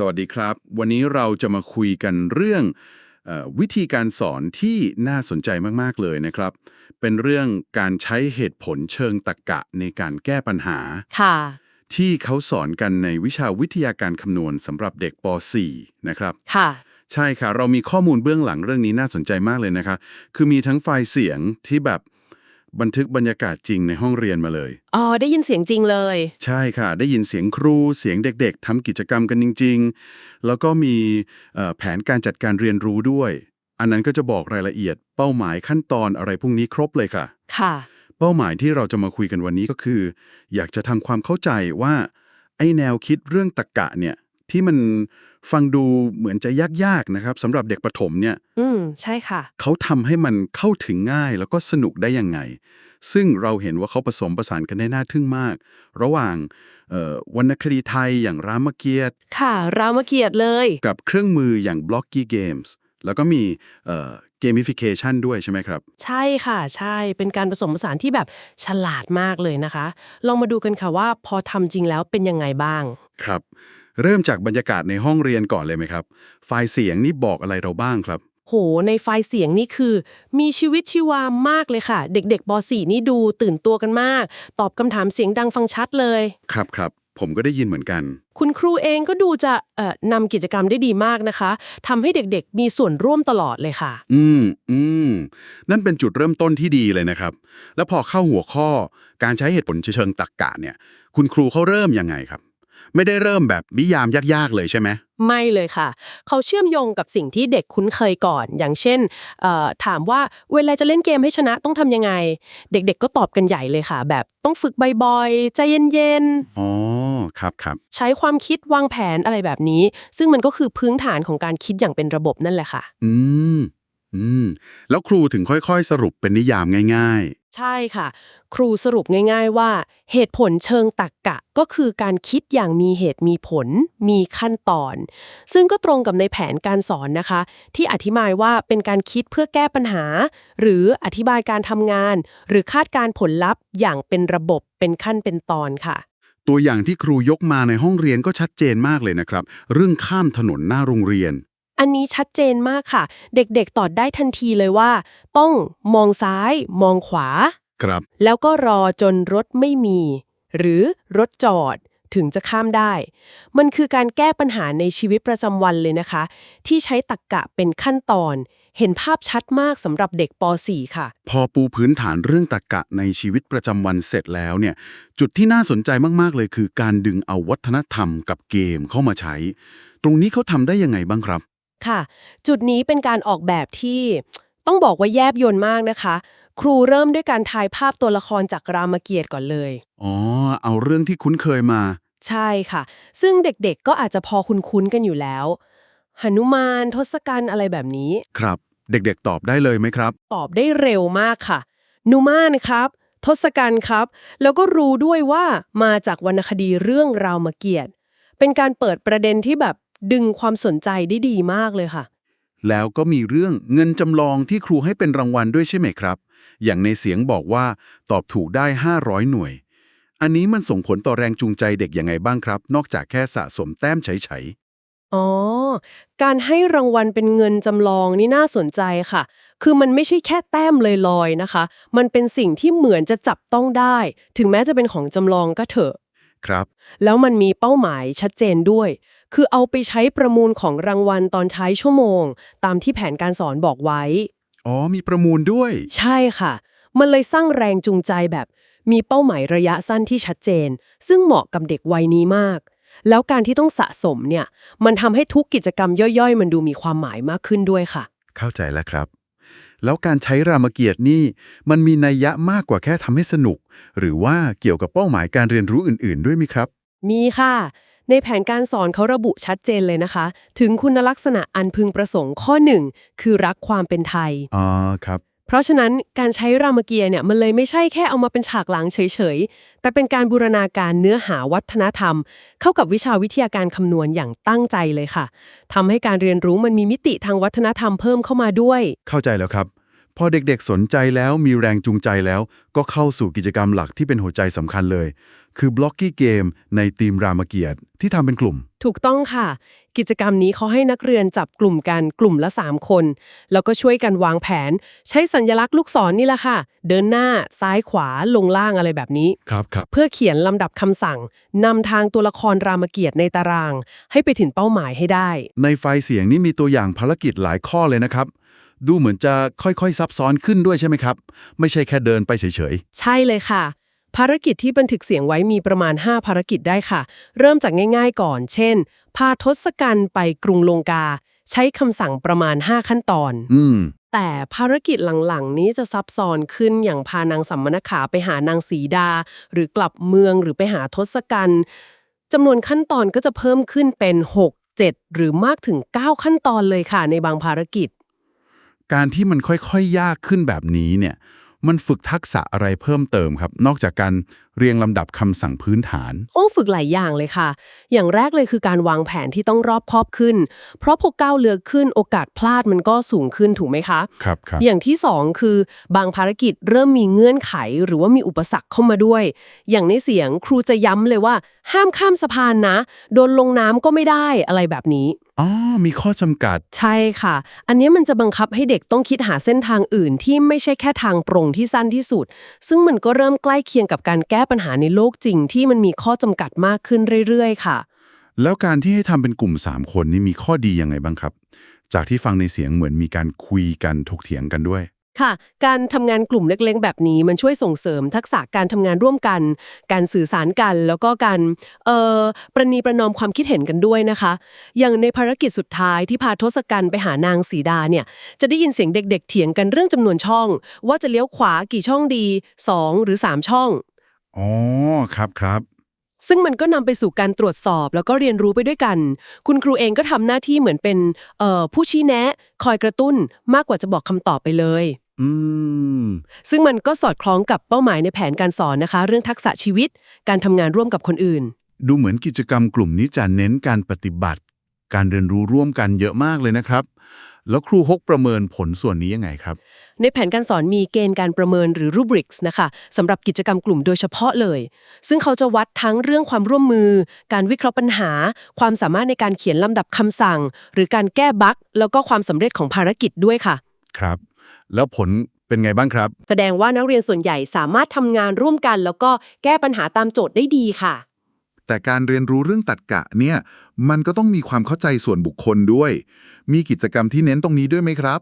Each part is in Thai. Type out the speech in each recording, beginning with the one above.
สวัสดีครับ วันนี้เราจะมาคุยกันเรื่องเออวิธีการสอนที่น่าสนใจมาก ๆ เลยนะครับ เป็นเรื่องการใช้เหตุผลเชิงตรรกะในการแก้ปัญหา ค่ะ ที่เขาสอนกันในวิชาวิทยาการคำนวณสำหรับเด็กป .4 นะครับ ค่ะ ใช่ค่ะ เรามีข้อมูลเบื้องหลังเรื่องนี้น่าสนใจมากเลยนะคะ คือมีทั้งไฟล์เสียงที่แบบ บันทึกบรรยากาศจริงในห้องเรียนมาเลย อ๋อ ได้ยินเสียงจริงเลย ใช่ค่ะ ได้ยินเสียงครูเสียงเด็ก ๆทำกิจกรรมกันจริง ๆ แล้วก็มีเอ่อแผนการจัดการเรียนรู้ด้วย อันนั้นก็จะบอกรายละเอียด เป้าหมายขั้นตอนอะไรพวกนี้ครบเลยค่ะ ค่ะ เป้าหมายที่เราจะมาคุยกันวันนี้ก็คือ อยากจะทำความเข้าใจว่า ไอ้แนวคิดเรื่องตรรกะเนี่ย ที่มันฟังดูเหมือนจะยากๆนะครับสำหรับเด็กประถมเนี่ย อืม ใช่ค่ะ เขาทำให้มันเข้าถึงง่ายแล้วก็สนุกได้ยังไง ซึ่งเราเห็นว่าเขาผสมผสานกันได้น่าทึ่งมาก ระหว่างเอ่อวรรณคดีไทยอย่างรามเกียรติ์ค่ะ รามเกียรติเลย กับเครื่องมืออย่าง Blocky Games แล้วก็มีเอ่อ gamification ด้วยใช่ไหมครับ ใช่ค่ะใช่เป็นการผสมผสานที่แบบฉลาดมากเลยนะคะ ลองมาดูกันค่ะว่าพอทำจริงแล้วเป็นยังไงบ้าง ครับ เริ่มจากบรรยากาศในห้องเรียนก่อนเลยไหมครับ ไฟล์เสียงนี่บอกอะไรเราบ้างครับ โห ในไฟล์เสียงนี่คือ มีชีวิตชีวามากเลยค่ะ เด็กๆป .4 นี่ดูตื่นตัวกันมาก ตอบคำถามเสียงดังฟังชัดเลย ครับครับผมก็ได้ยินเหมือนกัน คุณครูเองก็ดูจะเอ่อนำกิจกรรมได้ดีมากนะคะทำให้เด็กๆ มีส่วนร่วมตลอดเลยค่ะ อืมอืมนั่นเป็นจุดเริ่มต้นที่ดีเลยนะครับ แล้วพอเข้าหัวข้อการใช้เหตุผลเชิงตรรกะเนี่ย คุณครูเขาเริ่มยังไงครับ ไม่ได้เริ่มแบบนิยามยากๆเลยใช่ไหมไม่เลยค่ะ เขาเชื่อมโยงกับสิ่งที่เด็กคุ้นเคยก่อน อย่างเช่นเอ่อถามว่าเวลาจะเล่นเกมให้ชนะต้องทำยังไง เด็กๆ ก็ตอบกันใหญ่เลยค่ะ แบบต้องฝึกบ่อยๆ ใจเย็นอ๋อครับครับๆใช้ความคิดวางแผนอะไรแบบนี้ ซึ่งมันก็คือพื้นฐานของการคิดอย่างเป็นระบบนั่นแหละค่ะ อืมอืมแล้วครูถึงค่อยๆ สรุปเป็นนิยามง่าย ใช่ค่ะ ครูสรุปง่าย ๆ ว่า เหตุผลเชิงตรรกกะ ก็คือการคิดอย่างมีเหตุมีผล มีขั้นตอน ซึ่งก็ตรงกับในแผนการสอนนะคะ ที่อธิบายว่าเป็นการคิดเพื่อแก้ปัญหา หรืออธิบายการทำงาน หรือคาดการผลลัพธ์ อย่างเป็นระบบเป็นขั้นเป็นตอนค่ะ ตัวอย่างที่ครูยกมาในห้องเรียนก็ชัดเจนมากเลยนะครับ เรื่องข้ามถนนหน้าโรงเรียน อันนี้ชัดเจนมากค่ะ เด็กๆตอบได้ทันทีเลยว่า ต้องมองซ้าย มองขวา ครับ แล้วก็รอจนรถไม่มี หรือรถจอดถึงจะข้ามได้ มันคือการแก้ปัญหาในชีวิตประจำวันเลยนะคะ ที่ใช้ตรรกกะเป็นขั้นตอน เห็นภาพชัดมากสำหรับเด็กป .4 ค่ะ พอปูพื้นฐานเรื่องตรรกะในชีวิตประจำวันเสร็จแล้วเนี่ย จุดที่น่าสนใจมาก ๆ เลยคือการดึงเอาวัฒนธรรมกับเกมเข้ามาใช้ ตรงนี้เขาทำได้ยังไงบ้างครับ ค่ะ จุดนี้เป็นการออกแบบที่ต้องบอกว่าแยบยลมากนะคะ ครูเริ่มด้วยการทายภาพตัวละครจากรามเกียรติ์ก่อนเลย อ๋อ เอาเรื่องที่คุ้นเคยมา ใช่ค่ะ ซึ่งเด็กๆก็อาจจะพอคุ้นๆกันอยู่แล้วหนุมานทศกัณฐ์อะไรแบบนี้ ครับ เด็กๆ ตอบได้เลยไหมครับ ตอบได้เร็วมากค่ะนุมานครับทศกัณฐ์ครับ แล้วก็รู้ด้วยว่ามาจากวรรณคดีเรื่องรามเกียรติ์เป็นการเปิดประเด็นที่แบบ ดึงความสนใจได้ดีมากเลยค่ะ แล้วก็มีเรื่องเงินจำลองที่ครูให้เป็นรางวัลด้วยใช่ไหมครับ อย่างในเสียงบอกว่าตอบถูกได้ 500 หน่วย อันนี้มันส่งผลต่อแรงจูงใจเด็กยังไงบ้างครับ นอกจากแค่สะสมแต้มเฉยอ๋อ การให้รางวัลเป็นเงินจำลองนี่น่าสนใจค่ะ คือมันไม่ใช่แค่แต้มลอยๆนะคะ มันเป็นสิ่งที่เหมือนจะจับต้องได้ ถึงแม้จะเป็นของจำลองก็เถอะๆครับ แล้วมันมีเป้าหมายชัดเจนด้วย คือเอาไปใช้ประมูลของรางวัลตอนใช้ชั่วโมง ตามที่แผนการสอนบอกไว้ อ๋อ มีประมูลด้วย ใช่ค่ะ มันเลยสร้างแรงจูงใจแบบ มีเป้าหมายระยะสั้นที่ชัดเจน ซึ่งเหมาะกับเด็กวัยนี้มาก แล้วการที่ต้องสะสมเนี่ย มันทำให้ทุกกิจกรรมย่อยๆ มันดูมีความหมายมากขึ้นด้วยค่ะ เข้าใจแล้วครับ แล้วการใช้รามเกียรติ์นี่ มันมีนัยยะมากกว่าแค่ทำให้สนุก หรือว่าเกี่ยวกับเป้าหมายการเรียนรู้อื่น ๆ ด้วยไหมครับ มีค่ะ ในแผนการสอนเขาระบุชัดเจนเลยนะคะ ถึงคุณลักษณะอันพึงประสงค์ข้อหนึ่งคือรักความเป็นไทย อ๋อครับ เพราะฉะนั้นการใช้รามเกียรติ์เนี่ยมันเลยไม่ใช่แค่เอามาเป็นฉากหลังเฉยๆ แต่เป็นการบูรณาการเนื้อหาวัฒนธรรม เข้ากับวิชาวิทยาการคำนวณอย่างตั้งใจเลยค่ะทำให้การเรียนรู้มันมีมิติทางวัฒนธรรมเพิ่มเข้ามาด้วย เข้าใจแล้วครับ พอเด็กๆสนใจแล้วมีแรงจูงใจแล้ว ก็เข้าสู่กิจกรรมหลักที่เป็นหัวใจสำคัญเลย คือบล็อกกี้เกมในทีมรามเกียรติ์ที่ทำเป็นกลุ่ม ถูกต้องค่ะ กิจกรรมนี้เขาให้นักเรียนจับกลุ่มกันกลุ่มละ 3 คน แล้วก็ช่วยกันวางแผน ใช้สัญลักษณ์ลูกศรนนี่แหละค่ะ เดินหน้าซ้ายขวาลงล่างอะไรแบบนี้ ครับครับเพื่อเขียนลำดับคำสั่งนำทางตัวละครรามเกียรติ์ในตาราง ให้ไปถึงเป้าหมายให้ได้ ในไฟล์เสียงนี่มีตัวอย่างภารกิจหลายข้อเลยนะครับ ดูเหมือนจะค่อยๆ ซับซ้อนขึ้นด้วยใช่ไหมครับ ไม่ใช่แค่เดินไปเฉยใช่เลยค่ะ ภารกิจที่บันทึกเสียงไว้มีประมาณ 5 ภารกิจได้ค่ะ เริ่มจากง่ายๆก่อน เช่น พาทศกัณฐ์ไปกรุงลงกา ใช้คำสั่งประมาณ 5 ขั้นตอนๆอืมแต่ภารกิจหลังๆ นี้จะซับซ้อนขึ้นอย่างพานางสัมมนขาไปหานางสีดา หรือกลับเมืองหรือไปหาทศกัณฐ์จำนวนขั้นตอนก็จะเพิ่มขึ้นเป็น 6 7 หรือมากถึง 9 ขั้นตอนเลยค่ะในบางภารกิจ การที่มันค่อยๆยากขึ้นแบบนี้เนี่ยมันฝึกทักษะอะไรเพิ่มเติมครับ นอกจากการเรียงลำดับคำสั่งพื้นฐานโอ้ฝึกหลายอย่างเลยค่ะ อย่างแรกเลยคือการวางแผนที่ต้องรอบคอบขึ้น เพราะพอก้าวเรือขึ้นโอกาสพลาดมันก็สูงขึ้นถูกไหมคะครับครับอย่างที่สองคือบางภารกิจเริ่มมีเงื่อนไข หรือว่ามีอุปสรรคเข้ามาด้วย อย่างในเสียงครูจะย้ำเลยว่า ห้ามข้ามสะพานนะ โดนลงน้ำก็ไม่ได้อะไรแบบนี้อ๋อมีข้อจำกัด ใช่ค่ะ อันนี้มันจะบังคับให้เด็กต้องคิดหาเส้นทางอื่นที่ไม่ใช่แค่ทางตรงที่สั้นที่สุด ซึ่งมันก็เริ่มใกล้เคียงกับการแก้ปัญหาในโลกจริง ที่มันมีข้อจำกัดมากขึ้นเรื่อยๆ ค่ะ แล้วการที่ให้ทำเป็นกลุ่ม 3 คนนี่มีข้อดียังไงบ้างครับ จากที่ฟังในเสียงเหมือนมีการคุยกันถกเถียงกันด้วย ค่ะ การทำงานกลุ่มเล็กๆ แบบนี้มันช่วยส่งเสริมทักษะการทำงานร่วมกัน การสื่อสารกัน แล้วก็การเอ่อประนีประนอมความคิดเห็นกันด้วยนะคะ อย่างในภารกิจสุดท้ายที่พาทศกัณฐ์ไปหานางสีดาเนี่ยจะได้ยินเสียงเด็ก ๆ เถียงกันเรื่องจำนวนช่อง ว่าจะเลี้ยวขวากี่ช่องดี 2 หรือ 3 ช่องอ๋อครับครับซึ่งมันก็นำไปสู่การตรวจสอบแล้วก็เรียนรู้ไปด้วยกัน คุณครูเองก็ทำหน้าที่เหมือนเป็นเอ่อผู้ชี้แนะ คอยกระตุ้นมากกว่าจะบอกคำตอบไปเลย อืม ซึ่งมันก็สอดคล้องกับเป้าหมายในแผนการสอนนะคะ เรื่องทักษะชีวิต การทำงานร่วมกับคนอื่น ดูเหมือนกิจกรรมกลุ่มนี้จะเน้นการปฏิบัติ การเรียนรู้ร่วมกันเยอะมากเลยนะครับ แล้วครูฮกประเมินผลส่วนนี้ยังไงครับ ในแผนการสอนมีเกณฑ์การประเมินหรือ rubrics นะคะสำหรับกิจกรรมกลุ่มโดยเฉพาะเลย ซึ่งเขาจะวัดทั้งเรื่องความร่วมมือ การวิเคราะห์ปัญหา ความสามารถในการเขียนลำดับคำสั่ง หรือการแก้บั๊กแล้วก็ความสำเร็จของภารกิจด้วยค่ะ ครับ แล้วผลเป็นไงบ้างครับ แสดงว่านักเรียนส่วนใหญ่สามารถทำงานร่วมกัน แล้วก็แก้ปัญหาตามโจทย์ได้ดีค่ะ แต่การเรียนรู้เรื่องตัดกะเนี่ย มันก็ต้องมีความเข้าใจส่วนบุคคลด้วย มีกิจกรรมที่เน้นตรงนี้ด้วยไหมครับ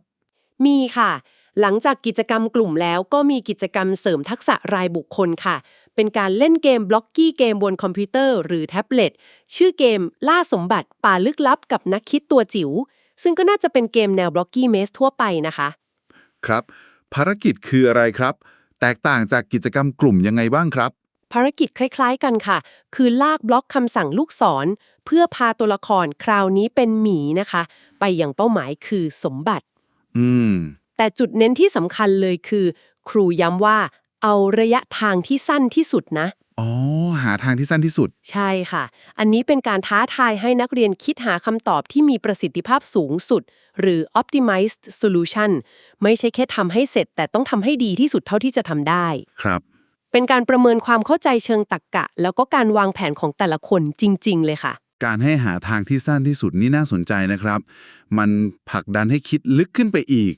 มีค่ะ หลังจากกิจกรรมกลุ่มแล้วก็มีกิจกรรมเสริมทักษะรายบุคคลค่ะ เป็นการเล่นเกมบล็อกกี้เกมบนคอมพิวเตอร์หรือแท็บเล็ตชื่อเกมล่าสมบัติป่าลึกลับกับนักคิดตัวจิ๋วซึ่งก็น่าจะเป็นเกมแนวบล็อกกี้เมสทั่วไปนะคะ ครับ ภารกิจคืออะไรครับ แตกต่างจากกิจกรรมกลุ่มยังไงบ้างครับ ภารกิจคล้าย ๆ กันค่ะ คือลากบล็อกคำสั่งลูกศร เพื่อพาตัวละครคราวนี้เป็นหมีนะคะ ไปอย่างเป้าหมายคือสมบัติ อืม แต่จุดเน้นที่สำคัญเลยคือ ครูย้ำว่า เอาระยะทางที่สั้นที่สุดนะ อ๋อ หาทางที่สั้นที่สุด ใช่ค่ะ อันนี้เป็นการท้าทายให้นักเรียนคิดหาคำตอบที่มีประสิทธิภาพสูงสุด หรือ optimized solution ไม่ใช่แค่ทำให้เสร็จ แต่ต้องทำให้ดีที่สุดเท่าที่จะทำได้ ครับ เป็นการประเมินความเข้าใจเชิงตรรกกะ แล้วก็การวางแผนของแต่ละคนจริง ๆ เลยค่ะ การให้หาทางที่สั้นที่สุดนี่น่าสนใจนะครับ มันผลักดันให้คิดลึกขึ้นไปอีก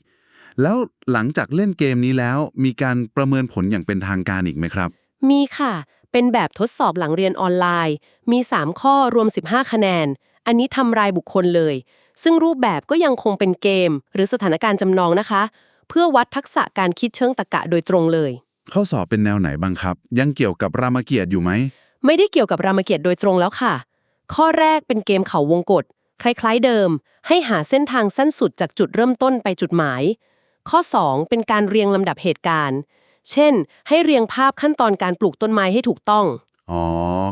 แล้วหลังจากเล่นเกมนี้แล้ว มีการประเมินผลอย่างเป็นทางการอีกไหมครับ มีค่ะ เป็นแบบทดสอบหลังเรียนออนไลน์ มี 3 ข้อรวม 15 คะแนน อันนี้ทำรายบุคคลเลย ซึ่งรูปแบบก็ยังคงเป็นเกม หรือสถานการณ์จำลองนะคะ เพื่อวัดทักษะการคิดเชิงตรรกะโดยตรงเลย ข้อสอบเป็นแนวไหนบ้างครับ ยังเกี่ยวกับรามเกียรติ์อยู่ไหม ไม่ได้เกี่ยวกับรามเกียรติ์โดยตรงแล้วค่ะ ข้อแรกเป็นเกมเขาวงกฏคล้ายๆเดิม ให้หาเส้นทางสั้นสุดจากจุดเริ่มต้นไปจุดหมาย ข้อ 2 เป็นการเรียงลำดับเหตุการณ์ เช่น ให้เรียงภาพขั้นตอนการปลูกต้นไม้ให้ถูกต้อง อ๋อ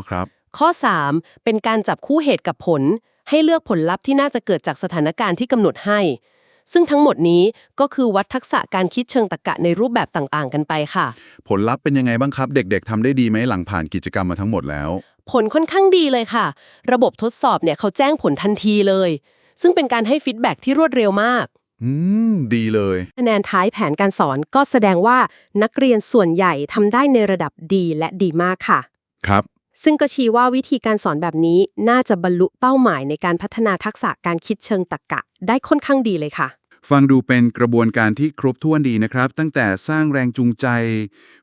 ครับ ข้อ 3 เป็นการจับคู่เหตุกับผล ให้เลือกผลลัพธ์ที่น่าจะเกิดจากสถานการณ์ที่กำหนดให้ ซึ่งทั้งหมดนี้ก็คือวัดทักษะการคิดเชิงตรรกะในรูปแบบต่างๆ กันไปค่ะ ผลลัพธ์เป็นยังไงบ้างครับ เด็ก ๆทำได้ดีไหมหลังผ่านกิจกรรมมาทั้งหมดแล้ว ผลค่อนข้างดีเลยค่ะ ระบบทดสอบเนี่ยเขาแจ้งผลทันทีเลย ซึ่งเป็นการให้ฟีดแบ็กที่รวดเร็วมาก อืม ดีเลยคะแนนท้ายแผนการสอนก็แสดงว่านักเรียนส่วนใหญ่ทำได้ในระดับดีและดีมากค่ะ ครับ ซึ่งก็ชี้ว่าวิธีการสอนแบบนี้น่าจะบรรลุเป้าหมายในการพัฒนาทักษะการคิดเชิงตรรกะ ได้ค่อนข้างดีเลยค่ะ ฟังดูเป็นกระบวนการที่ครบถ้วนดีนะครับ ตั้งแต่สร้างแรงจูงใจ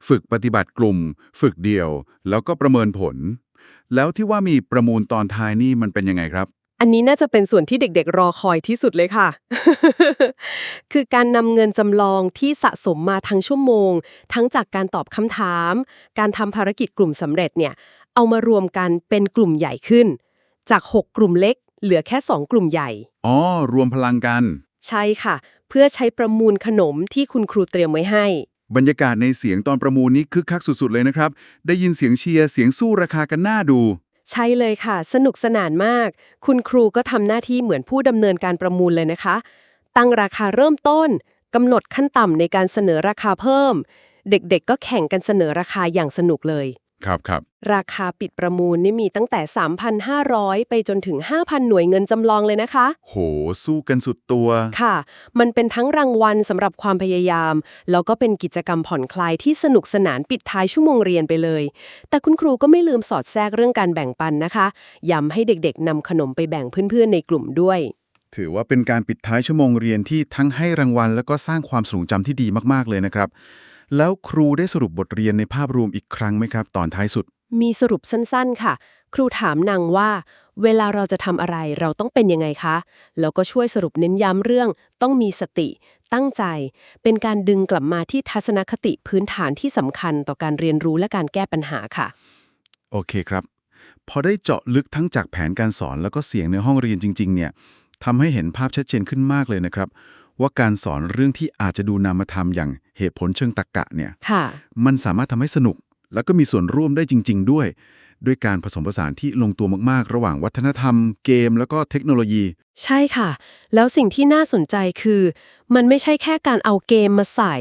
ฝึกปฏิบัติกลุ่ม ฝึกเดี่ยว แล้วก็ประเมินผล แล้วที่ว่ามีประมูลตอนท้ายนี่มันเป็นยังไงครับ อันนี้น่าจะเป็นส่วนที่เด็กๆ รอคอยที่สุดเลยค่ะ คือการนำเงินจำลองที่สะสมมาทั้งชั่วโมง ทั้งจากการตอบคำถาม การทำภารกิจกลุ่มสำเร็จเนี่ย เอามารวมกันเป็นกลุ่มใหญ่ขึ้น จาก 6 กลุ่มเล็ก เหลือแค่ 2 กลุ่มใหญ่ อ๋อ รวมพลังกัน ใช่ค่ะ เพื่อใช้ประมูลขนมที่คุณครูเตรียมไว้ให้ บรรยากาศในเสียงตอนประมูลนี้คึกคักสุดๆเลยนะครับ ได้ยินเสียงเชียร์ เสียงสู้ราคากันน่าดู ใช่เลยค่ะ สนุกสนานมาก คุณครูก็ทำหน้าที่เหมือนผู้ดำเนินการประมูลเลยนะคะ ตั้งราคาเริ่มต้นกำหนดขั้นต่ำในการเสนอราคาเพิ่ม เด็กๆ ก็แข่งกันเสนอราคาอย่างสนุกเลย ครับครับราคาปิดประมูลนี่มีตั้งแต่ 3,500 ไปจนถึง 5,000 หน่วยเงินจำลองเลยนะคะ โห สู้กันสุดตัว ค่ะ มันเป็นทั้งรางวัลสำหรับความพยายาม แล้วก็เป็นกิจกรรมผ่อนคลายที่สนุกสนานปิดท้ายชั่วโมงเรียนไปเลย แต่คุณครูก็ไม่ลืมสอดแทรกเรื่องการแบ่งปันนะคะ ย้ำให้เด็กๆนำขนมไปแบ่งเพื่อนๆในกลุ่มด้วย ถือว่าเป็นการปิดท้ายชั่วโมงเรียนที่ทั้งให้รางวัล แล้วก็สร้างความทรงจำที่ดีมากๆเลยนะครับ แล้วครูได้สรุปบทเรียนในภาพรวมอีกครั้งไหมครับ ตอนท้ายสุด มีสรุปสั้นๆ ค่ะ ครูถามนางว่า เวลาเราจะทำอะไรเราต้องเป็นยังไงคะ แล้วก็ช่วยสรุปเน้นย้ำเรื่อง ต้องมีสติ ตั้งใจ เป็นการดึงกลับมาที่ทัศนคติพื้นฐานที่สำคัญต่อการเรียนรู้และการแก้ปัญหาค่ะ โอเคครับ พอได้เจาะลึกทั้งจากแผนการสอนแล้วก็เสียงในห้องเรียนจริง ๆ เนี่ยทำให้เห็นภาพชัดเจนขึ้นมากเลยนะครับ ว่าการสอนเรื่องที่อาจจะดูนามธรรมอย่างเหตุผลเชิงตรรกะเนี่ยค่ะมันสามารถทำให้สนุก แล้วก็มีส่วนร่วมได้จริง ๆ ด้วย ด้วยการผสมผสานที่ลงตัวมากๆ ระหว่างวัฒนธรรม เกม แล้วก็เทคโนโลยี ใช่ค่ะ แล้วสิ่งที่น่าสนใจคือ มันไม่ใช่แค่การเอาเกมมาใส่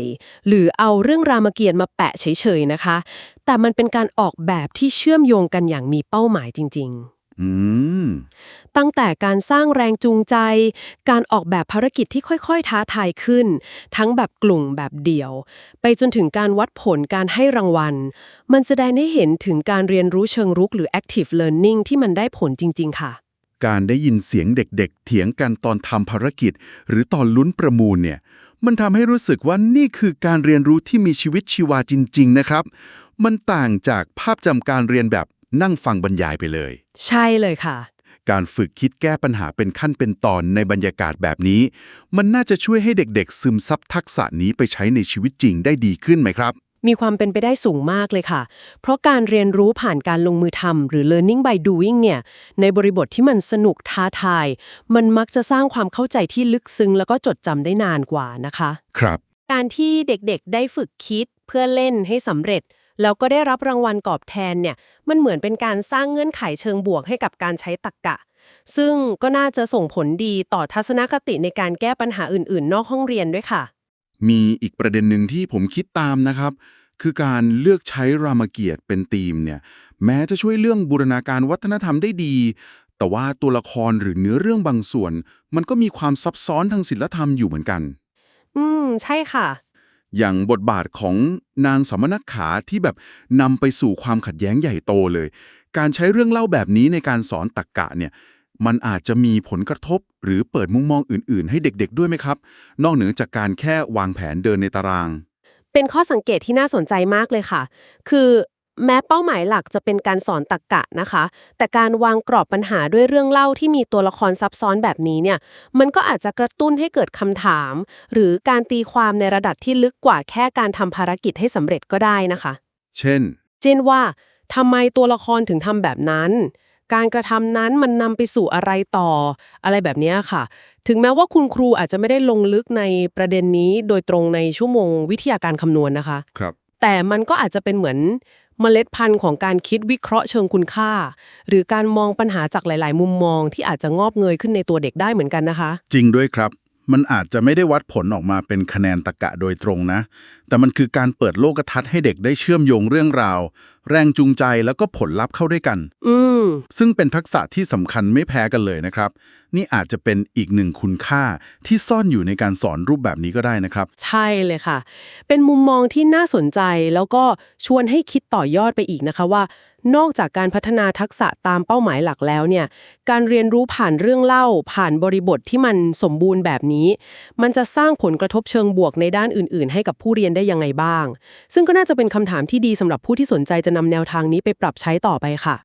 หรือเอาเรื่องรามเกียรติ์มาแปะเฉยๆนะคะ แต่มันเป็นการออกแบบที่เชื่อมโยงกันอย่างมีเป้าหมายจริง ๆ อืม ตั้งแต่การสร้างแรงจูงใจ การออกแบบภารกิจที่ค่อยๆ ท้าทายขึ้น ทั้งแบบกลุ่มแบบเดี่ยว ไปจนถึงการวัดผลการให้รางวัล มันแสดงให้เห็นถึงการเรียนรู้เชิงรุกหรือ active learning ที่มันได้ผลจริง ๆ ค่ะ การได้ยินเสียงเด็กๆ เถียงกันตอนทำภารกิจ หรือตอนลุ้นประมูลเนี่ย มันทำให้รู้สึกว่านี่คือการเรียนรู้ที่มีชีวิตชีวาจริง ๆ นะครับ มันต่างจากภาพจำการเรียนแบบ นั่งฟังบรรยายไปเลย ใช่เลยค่ะ การฝึกคิดแก้ปัญหาเป็นขั้นเป็นตอนในบรรยากาศแบบนี้ มันน่าจะช่วยให้เด็กๆ ซึมซับทักษะนี้ไปใช้ในชีวิตจริงได้ดีขึ้นไหมครับ มีความเป็นไปได้สูงมากเลยค่ะ เพราะการเรียนรู้ผ่านการลงมือทำหรือ learning by doing เนี่ย ในบริบทที่มันสนุกท้าทาย มันมักจะสร้างความเข้าใจที่ลึกซึ้งแล้วก็จดจำได้นานกว่านะคะ ครับ การที่เด็กๆ ได้ฝึกคิดเพื่อเล่นให้สำเร็จ แล้วก็ได้รับรางวัลตอบแทนเนี่ยมันเหมือนเป็นการสร้างเงื่อนไขเชิงบวกให้กับการใช้ตรรกกะ ซึ่งก็น่าจะส่งผลดีต่อทัศนคติในการแก้ปัญหาอื่น ๆ นอกห้องเรียนด้วยค่ะ มีอีกประเด็นหนึ่งที่ผมคิดตามนะครับ คือการเลือกใช้รามเกียรติ์เป็นธีมเนี่ยแม้จะช่วยเรื่องบูรณาการวัฒนธรรมได้ดี แต่ว่าตัวละครหรือเนื้อเรื่องบางส่วน มันก็มีความซับซ้อนทางศิลธรรมอยู่เหมือนกัน อืม ใช่ค่ะ อย่างบทบาทของนางสมณขาที่แบบนำไปสู่ความขัดแย้งใหญ่โตเลย การใช้เรื่องเล่าแบบนี้ในการสอนตักกะเนี่ยมันอาจจะมีผลกระทบหรือเปิดมุมมองอื่น ๆ ให้เด็ก ๆ ด้วยไหมครับ นอกเหนือจากการแค่วางแผนเดินในตาราง เป็นข้อสังเกตที่น่าสนใจมากเลยค่ะ คือ แม้เป้าหมายหลักจะเป็นการสอนตรรกกะนะคะ แต่การวางกรอบปัญหาด้วยเรื่องเล่าที่มีตัวละครซับซ้อนแบบนี้เนี่ย มันก็อาจจะกระตุ้นให้เกิดคำถาม หรือการตีความในระดับที่ลึกกว่าแค่การทำภารกิจให้สำเร็จก็ได้นะคะ เช่น เช่นว่าทำไมตัวละครถึงทำแบบนั้น การกระทำนั้นมันนำไปสู่อะไรต่อ อะไรแบบเนี้ยค่ะ ถึงแม้ว่าคุณครูอาจจะไม่ได้ลงลึกในประเด็นนี้โดยตรงในชั่วโมงวิทยาการคำนวณนะคะ ครับ แต่มันก็อาจจะเป็นเหมือนเมล็ดพันธุ์ของการคิดวิเคราะห์เชิงคุณค่า หรือการมองปัญหาจากหลาย ๆ มุมมองที่อาจจะงอบเงยขึ้นในตัวเด็กได้เหมือนกันนะคะ จริงด้วยครับ มันอาจจะไม่ได้วัดผลออกมาเป็นคะแนนตะกะโดยตรงนะ แต่มันคือการเปิดโลกทัศน์ให้เด็กได้เชื่อมโยงเรื่องราว แรงจูงใจแล้วก็ผลลัพธ์เข้าด้วยกัน อืมซึ่งเป็นทักษะที่สำคัญไม่แพ้กันเลยนะครับ นี่อาจจะเป็นอีกหนึ่งคุณค่าที่ซ่อนอยู่ในการสอนรูปแบบนี้ก็ได้นะครับ ใช่เลยค่ะ เป็นมุมมองที่น่าสนใจแล้วก็ชวนให้คิดต่อยอดไปอีกนะคะว่า นอกจากการพัฒนาทักษะตามเป้าหมายหลักแล้วเนี่ย การเรียนรู้ผ่านเรื่องเล่า ผ่านบริบทที่มันสมบูรณ์แบบนี้ มันจะสร้างผลกระทบเชิงบวกในด้านอื่น ๆ ให้กับผู้เรียนได้ยังไงบ้าง ซึ่งก็น่าจะเป็นคำถามที่ดีสำหรับผู้ที่สนใจจะนำแนวทางนี้ไปปรับใช้ต่อไปค่ะ